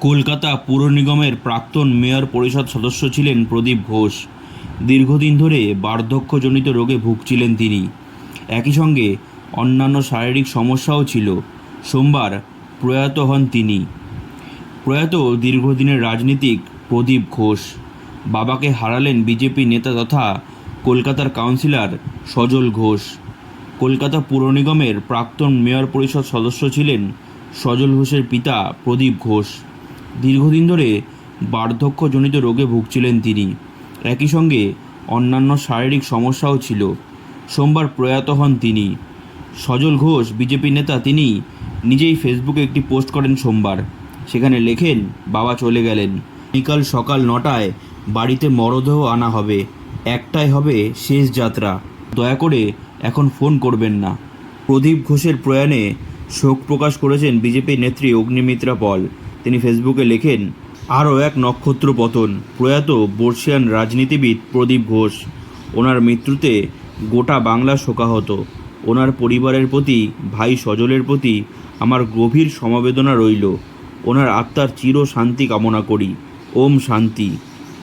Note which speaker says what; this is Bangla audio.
Speaker 1: কলকাতা পুর নিগমের প্রাক্তন মেয়র পরিষদ সদস্য ছিলেন প্রদীপ ঘোষ। দীর্ঘদিন ধরে বার্ধক্যজনিত রোগে ভুগছিলেন তিনি। একই সঙ্গে অন্যান্য শারীরিক সমস্যাও ছিল। সোমবার প্রয়াত হন তিনি। প্রয়াত দীর্ঘদিনের রাজনীতিক প্রদীপ ঘোষ। বাবাকে হারালেন বিজেপি নেতা তথা কলকাতার কাউন্সিলর সজল ঘোষ। কলকাতা পুর নিগমের প্রাক্তন মেয়র পরিষদ সদস্য ছিলেন সজল ঘোষের পিতা প্রদীপ ঘোষ। দীর্ঘদিন ধরে বার্ধক্যজনিত রোগে ভুগছিলেন তিনি। একই সঙ্গে অন্যান্য শারীরিক সমস্যাও ছিল। সোমবার প্রয়াত হন তিনি। সজল ঘোষ, বিজেপি নেতা, তিনি নিজেই ফেসবুকে একটি পোস্ট করেন সোমবার। সেখানে লেখেন, বাবা চলে গেলেন। বিকাল সকাল নটায় বাড়িতে মরদেহ আনা হবে। একটাই হবে শেষ যাত্রা। দয়া করে এখন ফোন করবেন না। প্রদীপ ঘোষের প্রয়াণে শোক প্রকাশ করেছেন বিজেপি নেত্রী অগ্নিমিত্রা পল। তিনি ফেসবুকে লেখেন, আরও এক নক্ষত্র পতন। প্রয়াত বর্ষিয়ান রাজনীতিবিদ প্রদীপ ঘোষ। ওনার মৃত্যুতে গোটা বাংলা শোকাহত। ওনার পরিবারের প্রতি, ভাই সজলের প্রতি আমার গভীর সমবেদনা রইল। ওনার আত্মার চির শান্তি কামনা করি। ওম শান্তি।